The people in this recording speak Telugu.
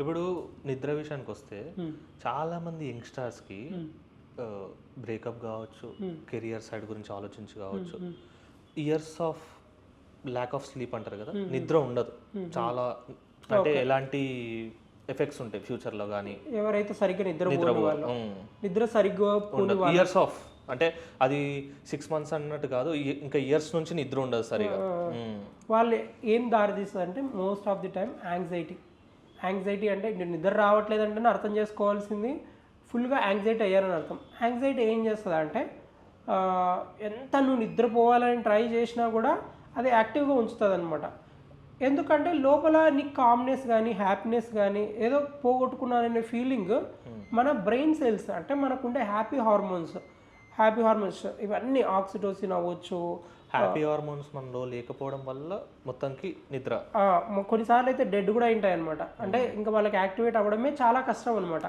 ఇప్పుడు నిద్ర విషయానికి వస్తే చాలా మంది యంగ్స్టర్స్కి బ్రేకప్ కావచ్చు కెరియర్ సైడ్ గురించి ఆలోచించి కావచ్చు. Years of lack of sleep అంటారు కదా నిద్ర ఉండదు. చాలా అంటే ఎలాంటి ఎఫెక్ట్స్ ఉంటాయి ఫ్యూచర్లో కానీ ఎవరైతే సరిగ్గా నిద్ర నిద్ర సరిగ్గా ఇయర్స్ ఆఫ్ అంటే అది సిక్స్ మంత్స్ అన్నట్టు కాదు ఇంకా ఇయర్స్ నుంచి నిద్ర ఉండదు సరిగా. వాళ్ళు ఏం దారి తీస్తుంది అంటే most of the time anxiety anxiety అంటే నిద్ర రావట్లేదు అంటే అర్థం చేసుకోవాల్సింది. ఫుల్గా యాంగ్జైటీ అయ్యారని అర్థం. యాంగ్జైటీ ఏం చేస్తుంది అంటే ఎంత నువ్వు నిద్రపోవాలని ట్రై చేసినా కూడా అది యాక్టివ్గా ఉంచుతుంది అనమాట ఎందుకంటే లోపల నీ కామ్నెస్ కానీ హ్యాపీనెస్ కానీ ఏదో పోగొట్టుకున్నాననే ఫీలింగ్ మన బ్రెయిన్ సెల్స్ అంటే మనకుండే హ్యాపీ హార్మోన్స్ హ్యాపీ హార్మోన్స్ ఇవన్నీ ఆక్సిటోసిన్ అవ్వచ్చు. హ్యాపీ హార్మోన్స్ మనలో లేకపోవడం వల్ల మొత్తానికి నిద్ర. కొన్నిసార్లు అయితే డెడ్ కూడా ఉంటాయి అనమాట అంటే ఇంకా వాళ్ళకి యాక్టివేట్ అవ్వడమే చాలా కష్టం అనమాట